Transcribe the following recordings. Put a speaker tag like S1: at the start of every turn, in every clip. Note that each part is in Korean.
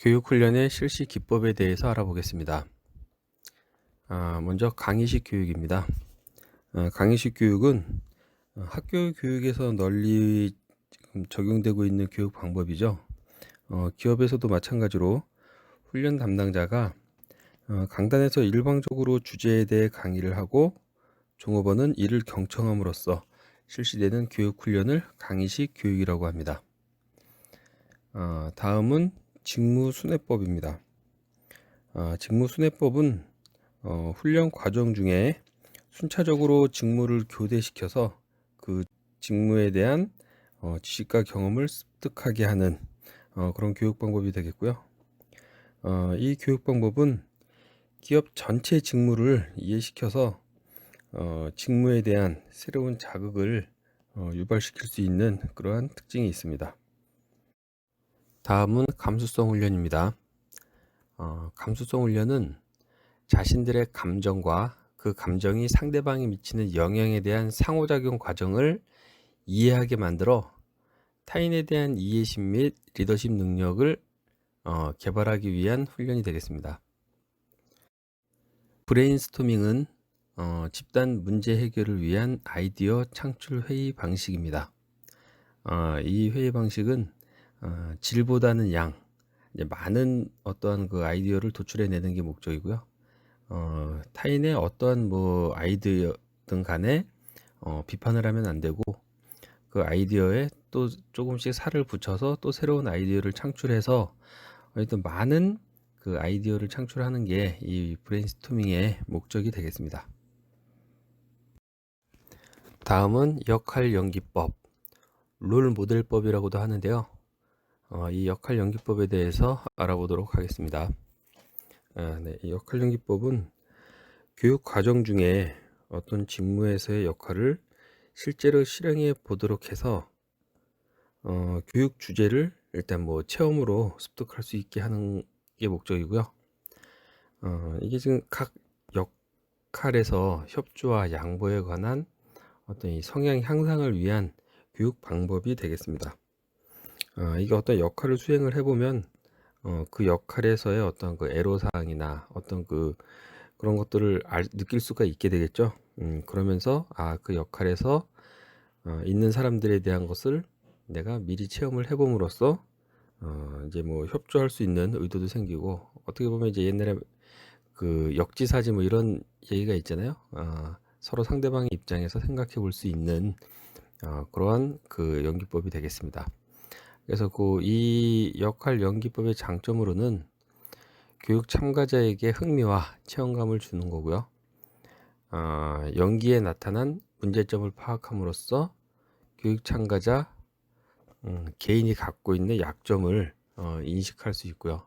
S1: 교육훈련의 실시 기법에 대해서 알아보겠습니다. 아, 먼저 강의식 교육입니다. 아, 강의식 교육은 어, 학교 교육에서 널리 적용되고 있는 교육 방법이죠. 어, 기업에서도 마찬가지로 훈련 담당자가 어, 강단에서 일방적으로 주제에 대해 강의를 하고 종업원은 이를 경청함으로써 실시되는 교육 훈련을 강의식 교육이라고 합니다. 어, 다음은 직무순회법입니다. 아, 직무순회법은 어, 훈련 과정 중에 순차적으로 직무를 교대시켜서 그 직무에 대한 어, 지식과 경험을 습득하게 하는 어, 그런 교육 방법이 되겠고요. 어, 이 교육 방법은 기업 전체 직무를 이해시켜서 어, 직무에 대한 새로운 자극을 어, 유발시킬 수 있는 그러한 특징이 있습니다. 다음은 감수성 훈련입니다. 어, 감수성 훈련은 자신들의 감정과 그 감정이 상대방에 미치는 영향에 대한 상호작용 과정을 이해하게 만들어 타인에 대한 이해심 및 리더십 능력을 어, 개발하기 위한 훈련이 되겠습니다. 브레인스토밍은 어, 집단 문제 해결을 위한 아이디어 창출 회의 방식입니다. 어, 이 회의 방식은 어, 질보다는 양, 많은 어떠한 그 아이디어를 도출해내는 게 목적이고요. 어, 타인의 어떠한 뭐 아이디어든 간에 어, 비판을 하면 안 되고 그 아이디어에 또 조금씩 살을 붙여서 또 새로운 아이디어를 창출해서 어쨌든 많은 그 아이디어를 창출하는 게 이 브레인스토밍의 목적이 되겠습니다. 다음은 역할 연기법, 롤 모델법이라고도 하는데요. 어, 이 역할 연기법에 대해서 알아보도록 하겠습니다. 아, 네, 이 역할 연기법은 교육 과정 중에 어떤 직무에서의 역할을 실제로 실행해 보도록 해서 어, 교육 주제를 일단 뭐 체험으로 습득할 수 있게 하는 게 목적이고요. 어, 이게 지금 각 역할에서 협조와 양보에 관한 어떤 이 성향 향상을 위한 교육 방법이 되겠습니다. 어, 이게 어떤 역할을 수행을 해 보면 어, 그 역할에서의 어떤 그 애로사항이나 어떤 그 그런 것들을 알, 느낄 수가 있게 되겠죠. 음, 그러면서 아 그 역할에서 어, 있는 사람들에 대한 것을 내가 미리 체험을 해 봄으로써 어, 이제 뭐 협조할 수 있는 의도도 생기고 어떻게 보면 이제 옛날에 그 역지사지 뭐 이런 얘기가 있잖아요. 어, 서로 상대방의 입장에서 생각해 볼 수 있는 어, 그러한 그 연기법이 되겠습니다. 그래서 그 이 역할 연기법의 장점으로는 교육 참가자에게 흥미와 체험감을 주는 거고요. 어, 연기에 나타난 문제점을 파악함으로써 교육 참가자 음, 개인이 갖고 있는 약점을 어, 인식할 수 있고요.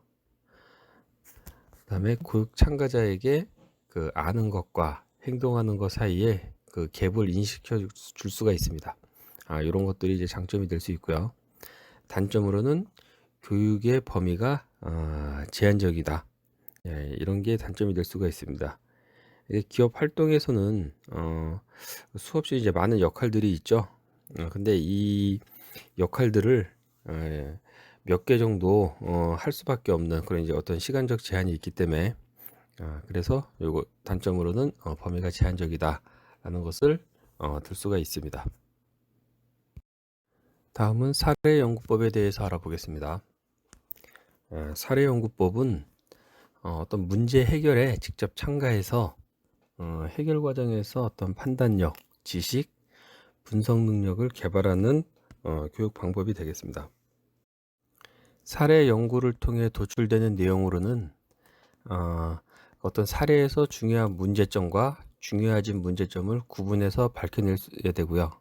S1: 그다음에 교육 참가자에게 그 아는 것과 행동하는 것 사이에 그 갭을 인식해 줄 수가 있습니다. 아, 이런 것들이 이제 장점이 될 수 있고요. 단점으로는 교육의 범위가 어, 제한적이다. 예, 이런 게 단점이 될 수가 있습니다. 기업 활동에서는 어, 수없이 이제 많은 역할들이 있죠. 어, 근데 이 역할들을 어, 몇개 정도 어, 할 수밖에 없는 그런 이제 어떤 시간적 제한이 있기 때문에 어, 그래서 요거 단점으로는 어, 범위가 제한적이다라는 것을 어, 들 수가 있습니다. 다음은 사례 연구법에 대해서 알아보겠습니다. 어, 사례 연구법은 어, 어떤 문제 해결에 직접 참가해서 어, 해결 과정에서 어떤 판단력, 지식, 분석 능력을 개발하는 교육 방법이 되겠습니다. 사례 연구를 통해 도출되는 내용으로는 어떤 사례에서 중요한 문제점과 중요하진 문제점을 구분해서 밝혀내야 되고요.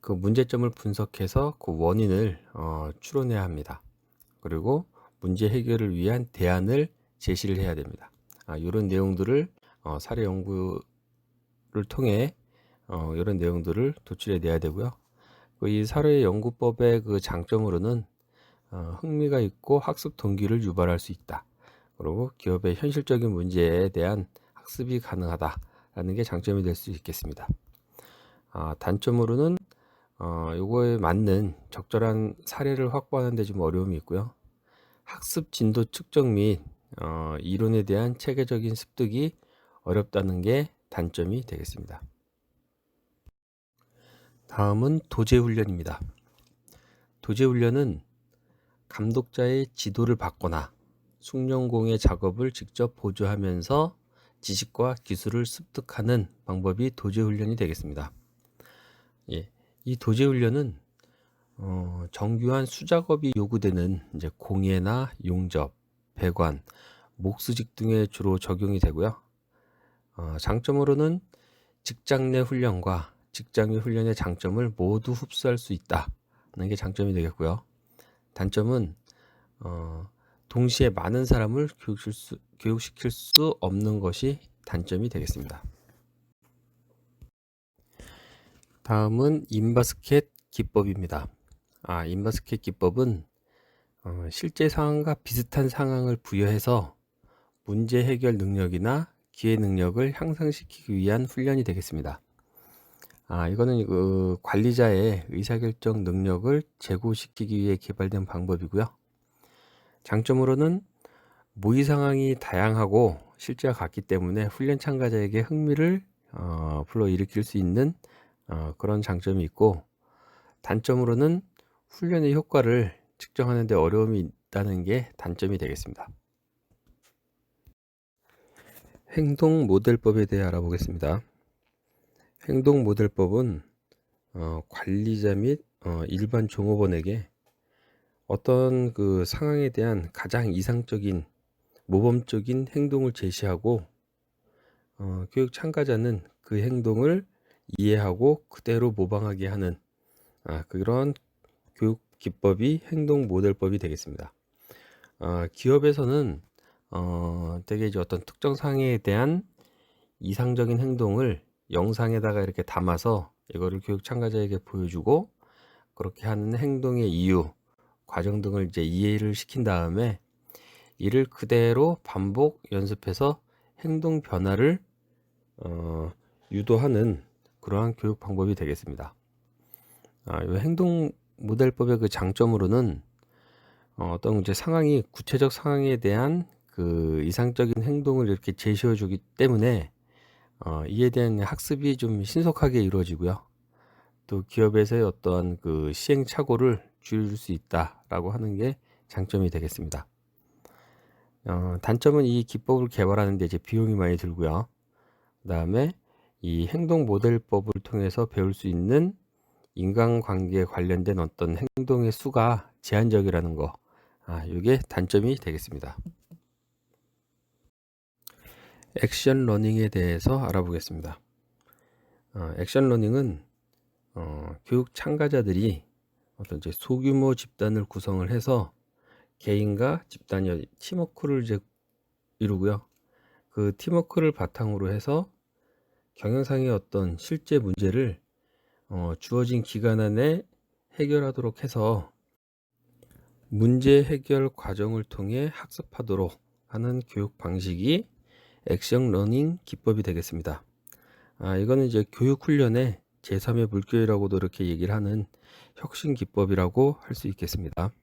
S1: 그 문제점을 분석해서 그 원인을 어, 추론해야 합니다. 그리고 문제 해결을 위한 대안을 제시를 해야 됩니다. 아, 이런 내용들을 어, 사례 연구를 통해 어, 이런 내용들을 도출해 내야 되고요. 그이 사례 연구법의 그 장점으로는 어, 흥미가 있고 학습 동기를 유발할 수 있다. 그리고 기업의 현실적인 문제에 대한 학습이 가능하다라는 게 장점이 될 수 있겠습니다. 아, 단점으로는 어, 요거에 맞는 적절한 사례를 확보하는 데 좀 어려움이 있고요. 학습 진도 측정 및 어, 이론에 대한 체계적인 습득이 어렵다는 게 단점이 되겠습니다. 다음은 도제 훈련입니다. 도제 훈련은 감독자의 지도를 받거나 숙련공의 작업을 직접 보조하면서 지식과 기술을 습득하는 방법이 도제 훈련이 되겠습니다. 예, 이 도제 훈련은 어, 정교한 수작업이 요구되는 이제 공예나 용접, 배관, 목수직 등에 주로 적용이 되고요. 어, 장점으로는 직장 내 훈련과 직장 외 훈련의 장점을 모두 흡수할 수 있다는 게 장점이 되겠고요. 단점은 어, 동시에 많은 사람을 교육시킬 수, 교육시킬 수 없는 것이 단점이 되겠습니다. 다음은 인바스켓 기법입니다. 아, 인바스켓 기법은 어, 실제 상황과 비슷한 상황을 부여해서 문제 해결 능력이나 기회 능력을 향상시키기 위한 훈련이 되겠습니다. 아, 이거는 그 관리자의 의사결정 능력을 제고시키기 위해 개발된 방법이고요. 장점으로는 모의 상황이 다양하고 실제와 같기 때문에 훈련 참가자에게 흥미를 어, 불러일으킬 수 있는 어, 그런 장점이 있고 단점으로는 훈련의 효과를 측정하는 데 어려움이 있다는 게 단점이 되겠습니다. 행동 모델법에 대해 알아보겠습니다. 행동 모델법은 어, 관리자 및 어, 일반 종업원에게 어떤 그 상황에 대한 가장 이상적인 모범적인 행동을 제시하고 어, 교육 참가자는 그 행동을 이해하고 그대로 모방하게 하는 아, 그런 교육 기법이 행동 모델법이 되겠습니다. 어, 기업에서는 어, 되게 이제 어떤 특정 상황에 대한 이상적인 행동을 영상에다가 이렇게 담아서 이거를 교육 참가자에게 보여주고 그렇게 하는 행동의 이유, 과정 등을 이제 이해를 시킨 다음에 이를 그대로 반복 연습해서 행동 변화를 어, 유도하는 그러한 교육 방법이 되겠습니다. 아, 이 행동 모델법의 그 장점으로는 어, 어떤 이제 상황이 구체적 상황에 대한 그 이상적인 행동을 이렇게 제시해 주기 때문에 어, 이에 대한 학습이 좀 신속하게 이루어지고요. 또 기업에서의 어떠한 그 시행착오를 줄일 수 있다라고 하는 게 장점이 되겠습니다. 어, 단점은 이 기법을 개발하는데 이제 비용이 많이 들고요. 그 다음에 이 행동 모델법을 통해서 배울 수 있는 인간관계에 관련된 어떤 행동의 수가 제한적이라는 거, 아, 이게 단점이 되겠습니다. 액션 러닝에 대해서 알아보겠습니다. 어, 액션 러닝은 어, 교육 참가자들이 어떤 이제 소규모 집단을 구성을 해서 개인과 집단이 팀워크를 이제 이루고요. 그 팀워크를 바탕으로 해서 경영상의 어떤 실제 문제를 어, 주어진 기간 안에 해결하도록 해서 문제 해결 과정을 통해 학습하도록 하는 교육 방식이 액션 러닝 기법이 되겠습니다. 아, 이거는 이제 교육 훈련의 제3의 물교회라고도 이렇게 얘기를 하는 혁신 기법이라고 할 수 있겠습니다.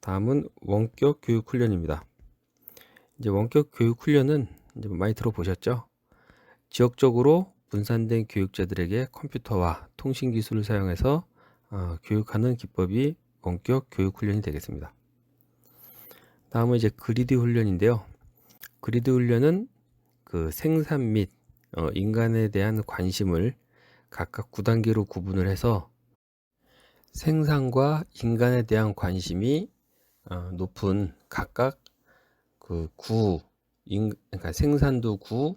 S1: 다음은 원격 교육 훈련입니다. 이제 원격 교육 훈련은 이제 많이 들어보셨죠? 지역적으로 분산된 교육자들에게 컴퓨터와 통신 기술을 사용해서 어, 교육하는 기법이 원격 교육 훈련이 되겠습니다. 다음은 이제 그리드 훈련인데요. 그리드 훈련은 그 생산 및 어, 인간에 대한 관심을 각각 9단계로 구분을 해서 생산과 인간에 대한 관심이 어, 높은 각각 그 9, 인, 그러니까 생산도 9,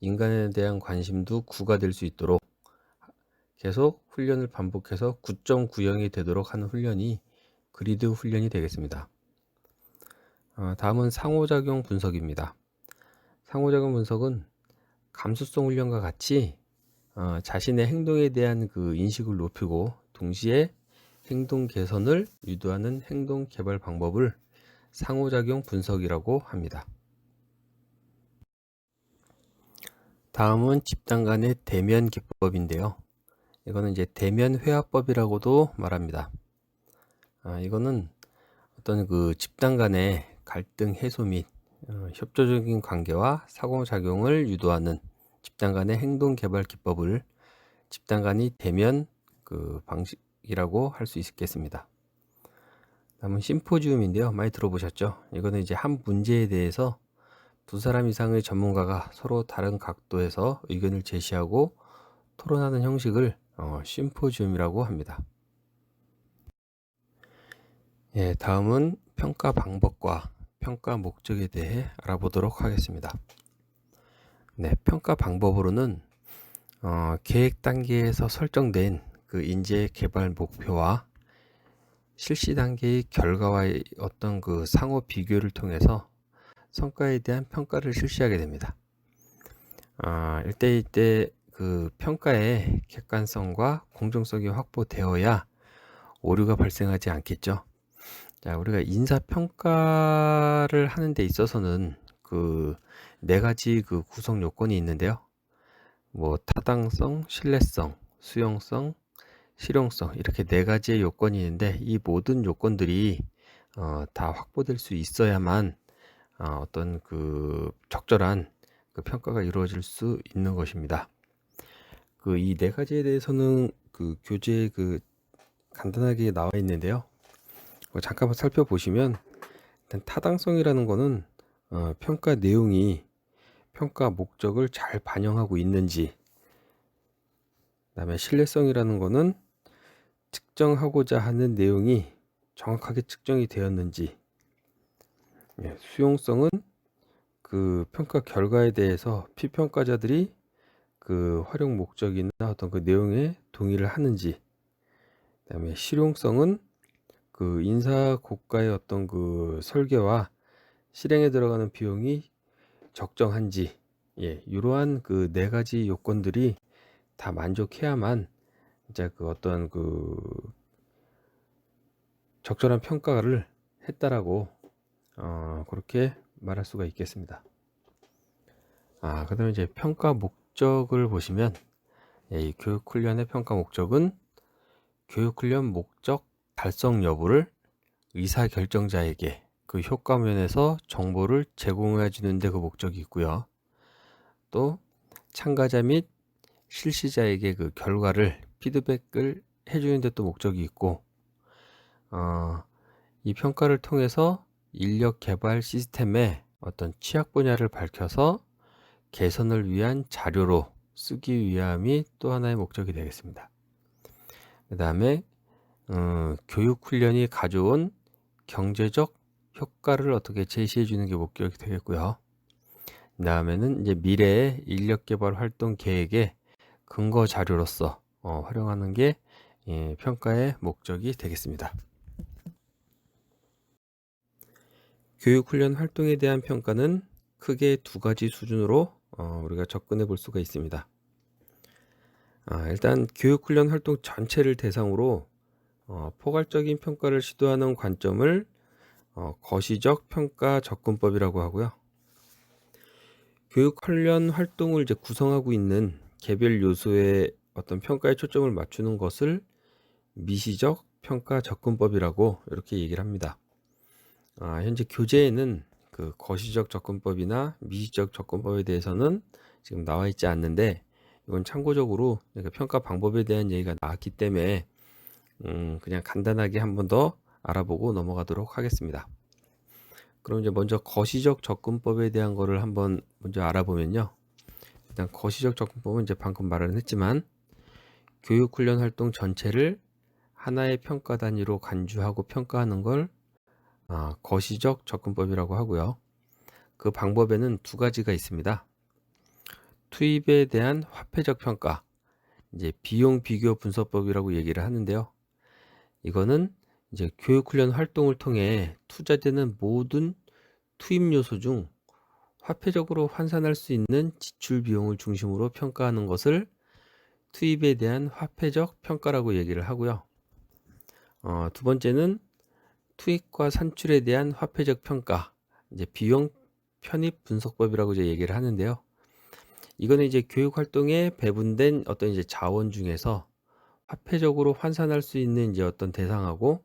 S1: 인간에 대한 관심도 9가 될 수 있도록 계속 훈련을 반복해서 9.90이 되도록 하는 훈련이 그리드 훈련이 되겠습니다. 어, 다음은 상호작용 분석입니다. 상호작용 분석은 감수성 훈련과 같이 어, 자신의 행동에 대한 그 인식을 높이고 동시에 행동 개선을 유도하는 행동 개발 방법을 상호작용 분석이라고 합니다. 다음은 집단 간의 대면 기법인데요. 이거는 이제 대면 회화법이라고도 말합니다. 아, 이거는 어떤 그 집단 간의 갈등 해소 및 어, 협조적인 관계와 상호작용을 유도하는 집단 간의 행동 개발 기법을 집단 간이 대면 그 방식이라고 할 수 있겠습니다. 다음은 심포지움인데요. 많이 들어보셨죠? 이거는 이제 한 문제에 대해서 두 사람 이상의 전문가가 서로 다른 각도에서 의견을 제시하고 토론하는 형식을 어, 심포지움이라고 합니다. 예, 다음은 평가 방법과 평가 목적에 대해 알아보도록 하겠습니다. 네, 평가 방법으로는 어, 계획 단계에서 설정된 그 인재 개발 목표와 실시 단계의 결과와의 어떤 그 상호 비교를 통해서 성과에 대한 평가를 실시하게 됩니다. 아, 1대1대 그 평가의 객관성과 공정성이 확보되어야 오류가 발생하지 않겠죠. 자, 우리가 인사평가를 하는 데 있어서는 그 네 가지 그 구성 요건이 있는데요. 뭐 타당성, 신뢰성, 수용성, 실용성 이렇게 네 가지의 요건이 있는데 이 모든 요건들이 어, 다 확보될 수 있어야만 어, 어떤 그 적절한 그 평가가 이루어질 수 있는 것입니다. 그 이 네 가지에 대해서는 그 교재에 그 간단하게 나와 있는데요. 잠깐 살펴보시면 일단 타당성이라는 거는 어, 평가 내용이 평가 목적을 잘 반영하고 있는지 그다음에 신뢰성이라는 거는 측정하고자 하는 내용이 정확하게 측정이 되었는지 예, 수용성은 그 평가 결과에 대해서 피평가자들이 그 활용 목적이나 어떤 그 내용에 동의를 하는지 그다음에 실용성은 그 인사 고가의 어떤 그 설계와 실행에 들어가는 비용이 적정한지 예, 이러한 그 네 가지 요건들이 다 만족해야만 이제 그 어떤 그 적절한 평가를 했다라고 어, 그렇게 말할 수가 있겠습니다. 아, 그 다음에 이제 평가 목적을 보시면 예, 이 교육 훈련의 평가 목적은 교육 훈련 목적 달성 여부를 의사결정자에게 그 효과 면에서 정보를 제공해 주는데 그 목적이 있고요. 또 참가자 및 실시자에게 그 결과를 피드백을 해주는데 또 목적이 있고 어, 이 평가를 통해서 인력 개발 시스템의 어떤 취약 분야를 밝혀서 개선을 위한 자료로 쓰기 위함이 또 하나의 목적이 되겠습니다. 그 다음에 어, 교육 훈련이 가져온 경제적 효과를 어떻게 제시해 주는 게 목적이 되겠고요. 그 다음에는 이제 미래의 인력 개발 활동 계획의 근거 자료로서 어, 활용하는 게 예, 평가의 목적이 되겠습니다. 교육 훈련 활동에 대한 평가는 크게 두 가지 수준으로 어, 우리가 접근해 볼 수가 있습니다. 아, 일단 교육 훈련 활동 전체를 대상으로 어, 포괄적인 평가를 시도하는 관점을 어, 거시적 평가 접근법이라고 하고요. 교육 관련 활동을 이제 구성하고 있는 개별 요소의 어떤 평가에 초점을 맞추는 것을 미시적 평가 접근법이라고 이렇게 얘기를 합니다. 아, 현재 교재에는 그 거시적 접근법이나 미시적 접근법에 대해서는 지금 나와 있지 않는데 이건 참고적으로 평가 방법에 대한 얘기가 나왔기 때문에 음, 그냥 간단하게 한 번 더 알아보고 넘어가도록 하겠습니다. 그럼 이제 먼저 거시적 접근법에 대한 거를 한번 먼저 알아보면요. 일단 거시적 접근법은 이제 방금 말을 했지만 교육 훈련 활동 전체를 하나의 평가 단위로 간주하고 평가하는 걸 아, 거시적 접근법이라고 하고요. 그 방법에는 두 가지가 있습니다. 투입에 대한 화폐적 평가, 이제 비용 비교 분석법이라고 얘기를 하는데요. 이거는 이제 교육 훈련 활동을 통해 투자되는 모든 투입 요소 중 화폐적으로 환산할 수 있는 지출 비용을 중심으로 평가하는 것을 투입에 대한 화폐적 평가라고 얘기를 하고요. 어, 두 번째는 투입과 산출에 대한 화폐적 평가, 이제 비용 편입 분석법이라고 이제 얘기를 하는데요. 이거는 이제 교육 활동에 배분된 어떤 이제 자원 중에서 화폐적으로 환산할 수 있는 이제 어떤 대상하고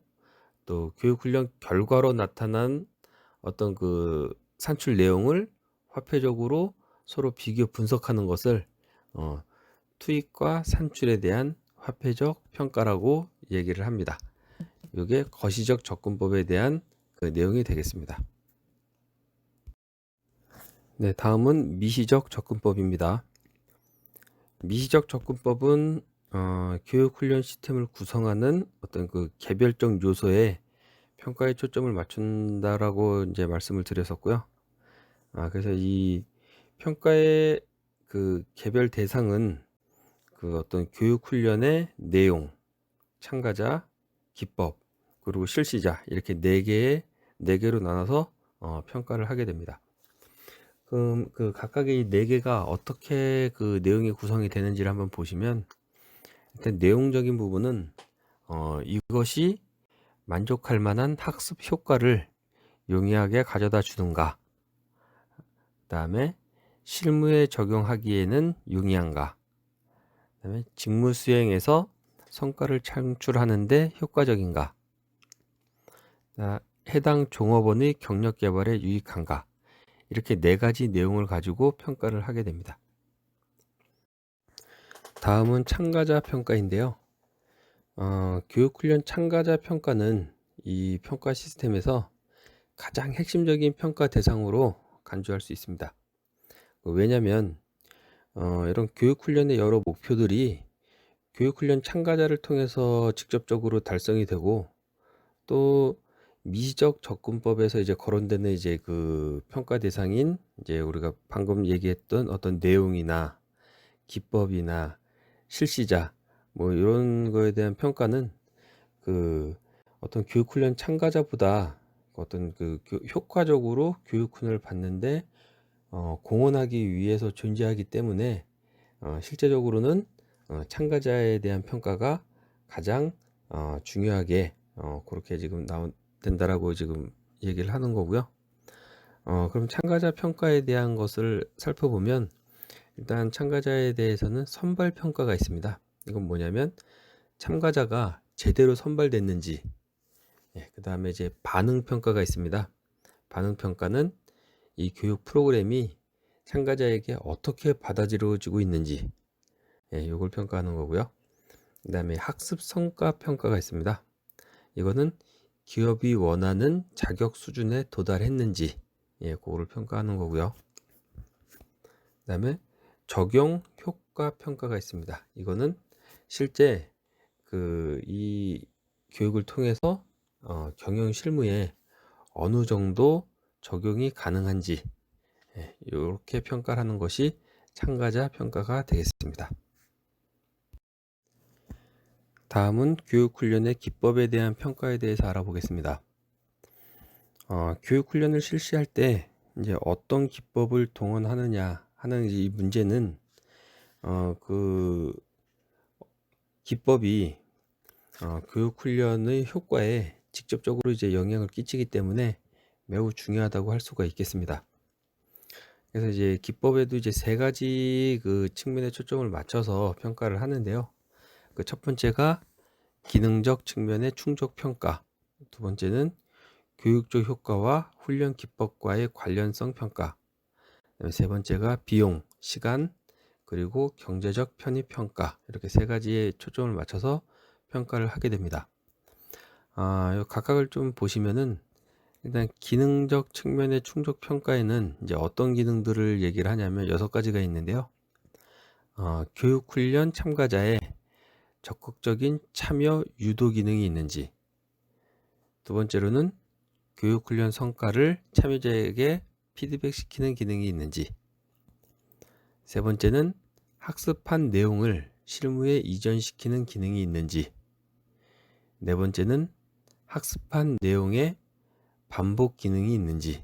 S1: 또 교육 훈련 결과로 나타난 어떤 그 산출 내용을 화폐적으로 서로 비교 분석하는 것을 어, 투입과 산출에 대한 화폐적 평가라고 얘기를 합니다. 이게 거시적 접근법에 대한 그 내용이 되겠습니다. 네, 다음은 미시적 접근법입니다. 미시적 접근법은 어, 교육 훈련 시스템을 구성하는 어떤 그 개별적 요소에 평가에 초점을 맞춘다라고 이제 말씀을 드렸었고요. 아, 그래서 이 평가의 그 개별 대상은 그 어떤 교육 훈련의 내용, 참가자, 기법, 그리고 실시자 이렇게 네 개의 네 개로 나눠서 어, 평가를 하게 됩니다. 그럼 그 각각의 이네 개가 어떻게 그 내용이 구성이 되는지를 한번 보시면 일단 내용적인 부분은 어, 이것이 만족할 만한 학습 효과를 용이하게 가져다 주는가 그 다음에 실무에 적용하기에는 용이한가 그 다음에 직무 수행에서 성과를 창출하는데 효과적인가 해당 종업원의 경력 개발에 유익한가 이렇게 네 가지 내용을 가지고 평가를 하게 됩니다. 다음은 참가자 평가인데요. 어, 교육훈련 참가자 평가는 이 평가 시스템에서 가장 핵심적인 평가 대상으로 간주할 수 있습니다. 왜냐하면 어, 이런 교육훈련의 여러 목표들이 교육훈련 참가자를 통해서 직접적으로 달성이 되고 또 미시적 접근법에서 이제 거론되는 이제 그 평가 대상인 이제 우리가 방금 얘기했던 어떤 내용이나 기법이나 실시자 뭐 이런 거에 대한 평가는 그 어떤 교육 훈련 참가자보다 어떤 그 효과적으로 교육 훈련을 받는데 어, 공헌하기 위해서 존재하기 때문에 어, 실제적으로는 어, 참가자에 대한 평가가 가장 어, 중요하게 어, 그렇게 지금 나온 된다라고 지금 얘기를 하는 거고요. 어, 그럼 참가자 평가에 대한 것을 살펴보면 일단 참가자에 대해서는 선발 평가가 있습니다. 이건 뭐냐면 참가자가 제대로 선발됐는지 예, 그 다음에 이제 반응 평가가 있습니다. 반응 평가는 이 교육 프로그램이 참가자에게 어떻게 받아들여지고 있는지 예, 이걸 평가하는 거고요. 그 다음에 학습 성과 평가가 있습니다. 이거는 기업이 원하는 자격 수준에 도달했는지 예, 그거를 평가하는 거고요. 그 다음에 적용 효과 평가가 있습니다. 이거는 실제 그 이 교육을 통해서 어, 경영 실무에 어느 정도 적용이 가능한지 예, 이렇게 평가를 하는 것이 참가자 평가가 되겠습니다. 다음은 교육훈련의 기법에 대한 평가에 대해서 알아보겠습니다. 어, 교육훈련을 실시할 때 이제 어떤 기법을 동원하느냐 하는 이 문제는 어, 그 기법이 어, 교육훈련의 효과에 직접적으로 이제 영향을 끼치기 때문에 매우 중요하다고 할 수가 있겠습니다. 그래서 이제 기법에도 이제 세 가지 그 측면에 초점을 맞춰서 평가를 하는데요. 그 첫 번째가 기능적 측면의 충족 평가. 두 번째는 교육적 효과와 훈련 기법과의 관련성 평가. 세 번째가 비용, 시간, 그리고 경제적 편입 평가. 이렇게 세 가지에 초점을 맞춰서 평가를 하게 됩니다. 아, 각각을 좀 보시면은 일단 기능적 측면의 충족 평가에는 이제 어떤 기능들을 얘기를 하냐면 여섯 가지가 있는데요. 어, 교육 훈련 참가자의 적극적인 참여 유도 기능이 있는지. 두 번째로는 교육 훈련 성과를 참여자에게 피드백 시키는 기능이 있는지. 세 번째는 학습한 내용을 실무에 이전시키는 기능이 있는지. 네 번째는 학습한 내용의 반복 기능이 있는지.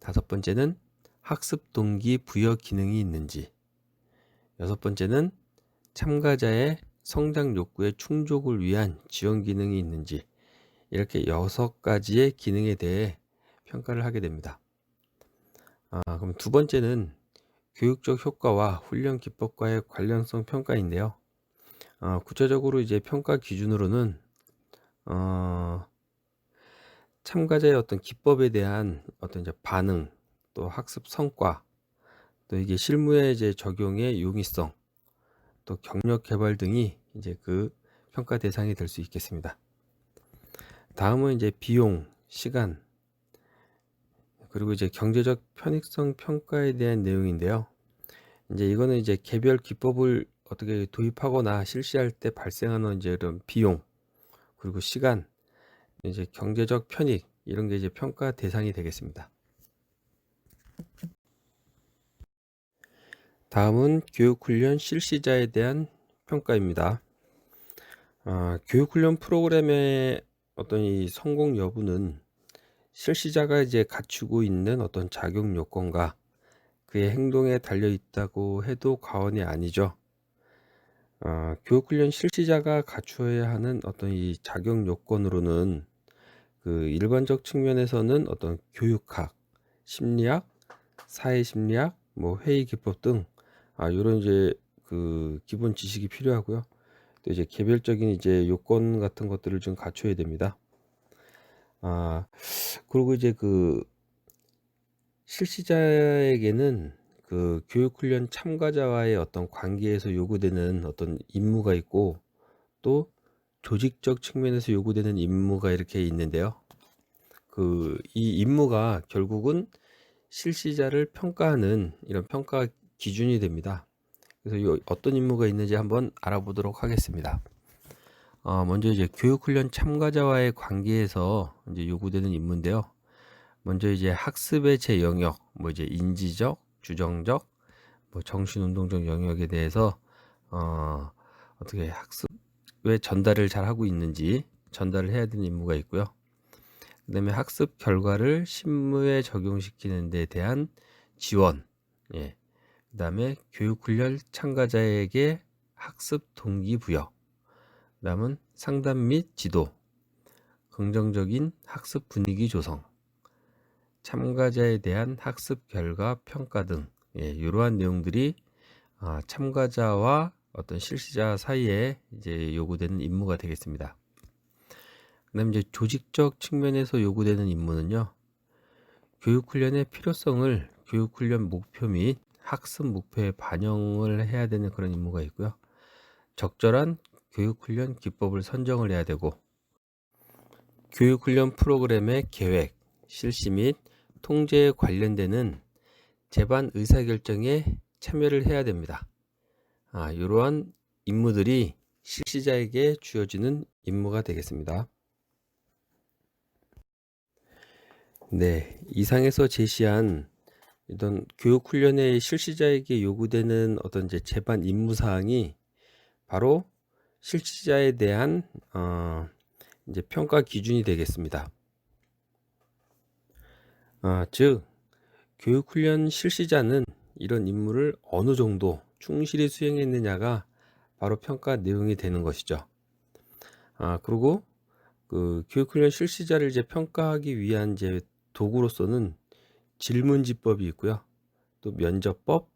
S1: 다섯 번째는 학습 동기 부여 기능이 있는지. 여섯 번째는 참가자의 성장 욕구의 충족을 위한 지원 기능이 있는지 이렇게 여섯 가지의 기능에 대해 평가를 하게 됩니다. 아, 그럼 두 번째는 교육적 효과와 훈련 기법과의 관련성 평가인데요. 어, 구체적으로 이제 평가 기준으로는 어, 참가자의 어떤 기법에 대한 어떤 이제 반응, 또 학습 성과, 또 이게 실무의 이제 적용의 용이성, 또 경력 개발 등이 이제 그 평가 대상이 될 수 있겠습니다. 다음은 이제 비용, 시간, 그리고 이제 경제적 편익성 평가에 대한 내용인데요. 이제 이거는 이제 개별 기법을 어떻게 도입하거나 실시할 때 발생하는 이제 이런 비용, 그리고 시간, 이제 경제적 편익 이런 게 이제 평가 대상이 되겠습니다. 다음은 교육훈련 실시자에 대한 평가입니다. 아, 교육훈련 프로그램의 어떤 이 성공 여부는 실시자가 이제 갖추고 있는 어떤 자격 요건과 그의 행동에 달려 있다고 해도 과언이 아니죠. 어, 교육훈련 실시자가 갖추어야 하는 어떤 이 자격 요건으로는 그 일반적 측면에서는 어떤 교육학, 심리학, 사회심리학, 뭐 회의 기법 등 아, 이런 이제 그 기본 지식이 필요하고요. 또 이제 개별적인 이제 요건 같은 것들을 좀 갖춰야 됩니다. 아, 그리고 이제 그 실시자에게는 그 교육훈련 참가자와의 어떤 관계에서 요구되는 어떤 임무가 있고 또 조직적 측면에서 요구되는 임무가 이렇게 있는데요. 그 이 임무가 결국은 실시자를 평가하는 이런 평가 기준이 됩니다. 그래서 요 어떤 임무가 있는지 한번 알아보도록 하겠습니다. 어, 먼저 이제 교육훈련 참가자와의 관계에서 이제 요구되는 임무인데요. 먼저 이제 학습의 제 영역, 뭐 이제 인지적, 주정적, 뭐 정신운동적 영역에 대해서 어, 어떻게 학습의 전달을 잘 하고 있는지 전달을 해야 되는 임무가 있고요. 그 다음에 학습 결과를 실무에 적용시키는 데 대한 지원, 예. 그 다음에 교육훈련 참가자에게 학습 동기부여, 다음은 상담 및 지도, 긍정적인 학습 분위기 조성, 참가자에 대한 학습 결과 평가 등 예, 이러한 내용들이 아, 참가자와 어떤 실시자 사이에 이제 요구되는 임무가 되겠습니다. 그다음 이제 조직적 측면에서 요구되는 임무는요. 교육훈련의 필요성을 교육훈련 목표 및 학습 목표에 반영을 해야 되는 그런 임무가 있고요. 적절한 교육훈련 기법을 선정을 해야 되고 교육훈련 프로그램의 계획, 실시 및 통제에 관련되는 제반 의사결정에 참여를 해야 됩니다. 아, 이러한 임무들이 실시자에게 주어지는 임무가 되겠습니다. 네, 이상에서 제시한 이런 교육 훈련의 실시자에게 요구되는 어떤 이제 제반 임무 사항이 바로 실시자에 대한 어, 이제 평가 기준이 되겠습니다. 아, 즉 교육 훈련 실시자는 이런 임무를 어느 정도 충실히 수행했느냐가 바로 평가 내용이 되는 것이죠. 아, 그리고 그 교육훈련 실시자를 이제 평가하기 위한 이제 도구로서는 질문지법이 있고요. 또 면접법,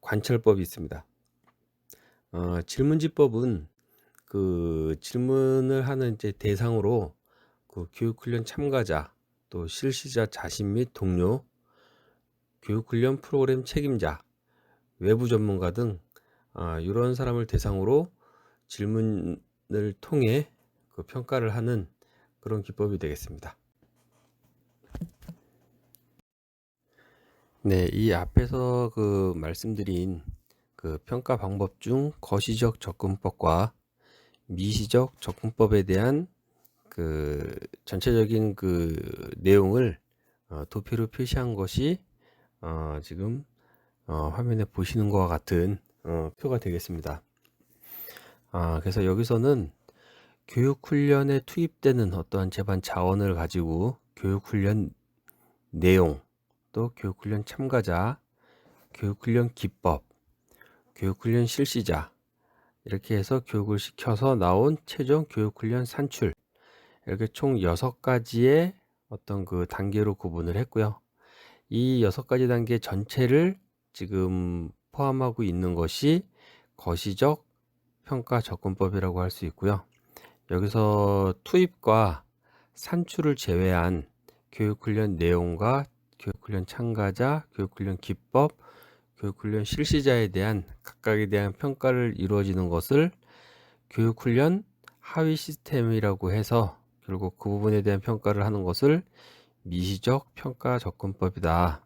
S1: 관찰법이 있습니다. 어, 질문지법은 그 질문을 하는 이제 대상으로 그 교육훈련 참가자, 또 실시자 자신 및 동료, 교육훈련 프로그램 책임자, 외부 전문가 등 아, 이런 사람을 대상으로 질문을 통해 그 평가를 하는 그런 기법이 되겠습니다. 네, 이 앞에서 그 말씀드린 그 평가 방법 중 거시적 접근법과 미시적 접근법에 대한 그 전체적인 그 내용을 어, 도표로 표시한 것이 어, 지금 어, 화면에 보시는 것과 같은 어, 표가 되겠습니다. 아, 그래서 여기서는 교육훈련에 투입되는 어떠한 재반 자원을 가지고 교육훈련 내용, 또 교육훈련 참가자, 교육훈련 기법, 교육훈련 실시자, 이렇게 해서 교육을 시켜서 나온 최종 교육훈련 산출 이렇게 총 6가지의 어떤 그 단계로 구분을 했고요. 이 6가지 단계 전체를 지금 포함하고 있는 것이 거시적 평가 접근법이라고 할 수 있고요. 여기서 투입과 산출을 제외한 교육훈련 내용과 교육훈련 참가자, 교육훈련 기법, 교육훈련 실시자에 대한 각각에 대한 평가를 이루어지는 것을 교육훈련 하위 시스템이라고 해서 결국 그 부분에 대한 평가를 하는 것을 미시적 평가 접근법이다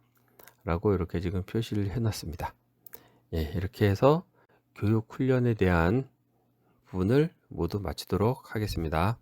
S1: 라고 이렇게 지금 표시를 해 놨습니다. 예, 이렇게 해서 교육훈련에 대한 부분을 모두 마치도록 하겠습니다